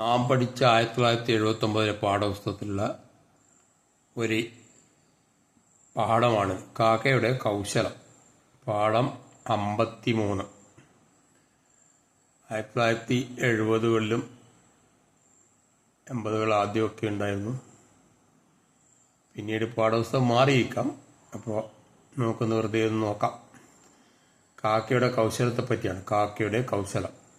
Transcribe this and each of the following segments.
നാം പഠിച്ച ആയിരത്തി തൊള്ളായിരത്തി എഴുപത്തി ഒമ്പതിലെ പാഠപുസ്തകത്തിലുള്ള ഒരു പാഠമാണ് കാക്കയുടെ കൗശലം. പാഠം അമ്പത്തി മൂന്ന് ആയിരത്തി തൊള്ളായിരത്തി എഴുപതുകളിലും എൺപതുകൾ ആദ്യമൊക്കെ ഉണ്ടായിരുന്നു. പിന്നീട് പാഠപുസ്തകം മാറിയിരിക്കാം അപ്പോൾ നമുക്കൊന്ന് വെറുതെ ഒന്ന് നോക്കാം. കാക്കയുടെ കൗശലത്തെ പറ്റിയാണ്. കാക്കയുടെ കൗശലം.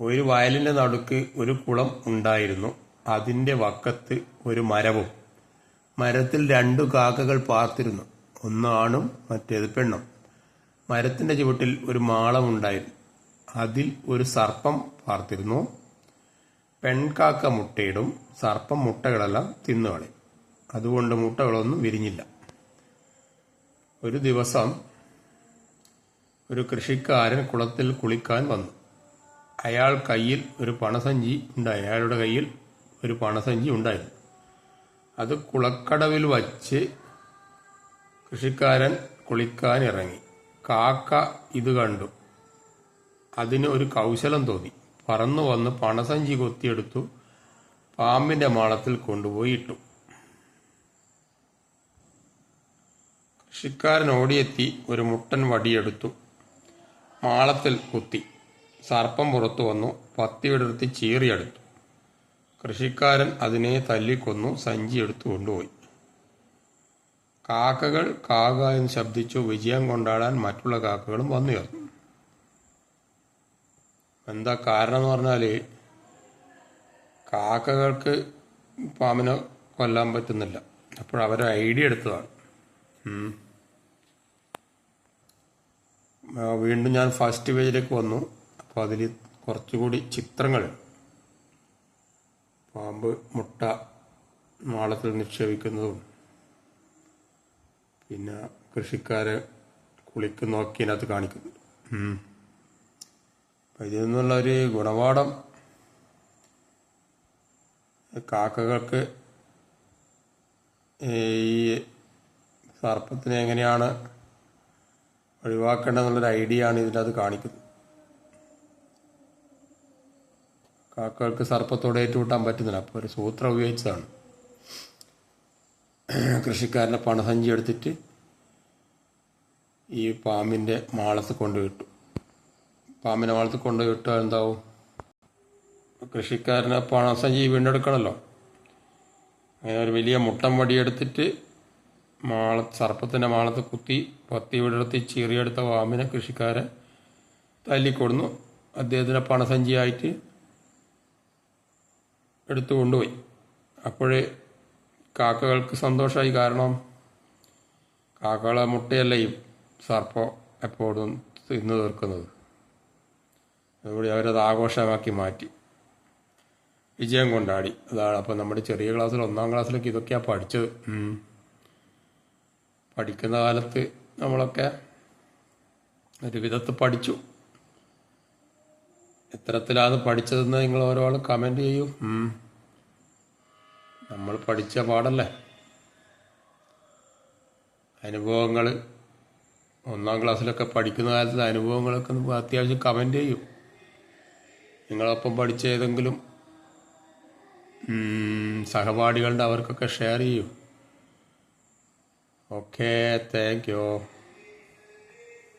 ഒരു വയലിന്റെ നടുക്ക് ഒരു കുളം ഉണ്ടായിരുന്നു. അതിന്റെ വക്കത്ത് ഒരു മരവും. മരത്തിൽ രണ്ടു കാക്കകൾ പാർത്തിരുന്നു. ഒന്ന് ആണും മറ്റേത് പെണ്ണും. മരത്തിന്റെ ചുവട്ടിൽ ഒരു മാളമുണ്ടായിരുന്നു അതിൽ ഒരു സർപ്പം പാർത്തിരുന്നു. പെൺകാക്ക മുട്ടയിടും. സർപ്പം മുട്ടകളെല്ലാം തിന്നുകളയും അതുകൊണ്ട് മുട്ടകളൊന്നും വിരിഞ്ഞില്ല. ഒരു ദിവസം ഒരു കൃഷിക്കാരൻ കുളത്തിൽ കുളിക്കാൻ വന്നു. അയാൾ കയ്യിൽ ഒരു പണസഞ്ചി ഉണ്ടായി അയാളുടെ കയ്യിൽ ഒരു പണസഞ്ചി ഉണ്ടായിരുന്നു. അത് കുളക്കടവിൽ വച്ച് കൃഷിക്കാരൻ കുളിക്കാൻ ഇറങ്ങി. കാക്ക ഇത് കണ്ടു. അതിന് ഒരു കൗശലം തോന്നി. പറന്നു വന്ന് പണസഞ്ചി കൊത്തിയെടുത്തു പാമ്പിന്റെ മാളത്തിൽ കൊണ്ടുപോയി ഇട്ടു. കൃഷിക്കാരൻ ഓടിയെത്തി. ഒരു മുട്ടൻ വടിയെടുത്തു. മാളത്തിൽ കുത്തി. സർപ്പം പുറത്തു വന്നു പത്തി വിടർത്തി ചീറിയെടുത്തു കൃഷിക്കാരൻ അതിനെ തല്ലിക്കൊന്നു സഞ്ചി എടുത്തു കൊണ്ടുപോയി. കാക്കകൾ കാക എന്ന് ശബ്ദിച്ചു വിജയം കൊണ്ടാടാൻ മറ്റുള്ള കാക്കകളും വന്നു ചേർന്നു. എന്താ കാരണം എന്ന് പറഞ്ഞാൽ കാക്കകൾക്ക് പാമ്പിനെ കൊല്ലാൻ പറ്റുന്നില്ല. അപ്പോൾ ഐഡിയ എടുത്തതാണ്. വീണ്ടും ഞാൻ ഫസ്റ്റ് പേജിലേക്ക് വന്നു. അപ്പോൾ അതിൽ കുറച്ചുകൂടി ചിത്രങ്ങൾ പാമ്പ് മുട്ട മാളത്തിൽ നിക്ഷേപിക്കുന്നതും. പിന്നെ കൃഷിക്കാരെ കുളിക്കുന്നതൊക്കെ അതിനകത്ത്. അപ്പം ഇതിൽ നിന്നുള്ള ഒരു ഗുണപാഠം. കാക്കകൾക്ക് ഈ സർപ്പത്തിനെ എങ്ങനെയാണ് ഒഴിവാക്കേണ്ടതെന്നുള്ളൊരു ഐഡിയ ആണ് ഇതിനകത്ത് കാണിക്കുന്നത്. കാക്കകൾക്ക് സർപ്പത്തോടെ ഏറ്റുമുട്ടാൻ പറ്റുന്നില്ല. അപ്പോൾ ഒരു സൂത്രം ഉപയോഗിച്ചതാണ്. കൃഷിക്കാരന്റെ പണസഞ്ചി എടുത്തിട്ട് ഈ പാമ്പിന്റെ മാളത്ത് കൊണ്ടുവിട്ടു. പാമ്പിനെ മാളത്ത് കൊണ്ടുപോയിട്ടാൽ എന്താവും? കൃഷിക്കാരനെ പണസഞ്ചി വീണ്ടെടുക്കണമല്ലോ അങ്ങനെ ഒരു വലിയ മുട്ടം വടിയെടുത്തിട്ട് മാള സർപ്പത്തിന്റെ മാളത്ത് കുത്തി പത്തി വിടർത്തി ചീറിയെടുത്ത പാമ്പിനെ കൃഷിക്കാരൻ തല്ലിക്കൊടുന്നു. അദ്ദേഹത്തിന്റെ പണസഞ്ചിയായിട്ട് എടുത്തു കൊണ്ടുപോയി. അപ്പോഴേ കാക്കകൾക്ക് സന്തോഷമായി. കാരണം കാക്കകളെ മുട്ടയല്ല ഈ സർപ്പം എപ്പോഴും തിന്നു തീർക്കുന്നത്. അതുകൂടി അവരത് ആഘോഷമാക്കി മാറ്റി. വിജയം കൊണ്ടാടി. അതാണ് അപ്പം നമ്മുടെ ചെറിയ ക്ലാസ്സിൽ ഒന്നാം ക്ലാസ്സിലൊക്കെ ഇതൊക്കെയാണ് പഠിച്ചത്. പഠിക്കുന്ന കാലത്ത് നമ്മളൊക്കെ ഒരു വിധത്ത് പഠിച്ചു. എത്തരത്തിലാണ് പഠിച്ചതെന്ന് നിങ്ങൾ ഓരോ ആൾ കമന്റ് ചെയ്യൂ നമ്മൾ പഠിച്ച പാടല്ലേ അനുഭവങ്ങൾ ഒന്നാം ക്ലാസ്സിലൊക്കെ പഠിക്കുന്ന കാലത്തെ അനുഭവങ്ങളൊക്കെ അത്യാവശ്യം കമന്റ് ചെയ്യും. നിങ്ങളൊപ്പം പഠിച്ച ഏതെങ്കിലും സഹപാഠികളുടെ അവർക്കൊക്കെ ഷെയർ ചെയ്യൂ. Okay thank you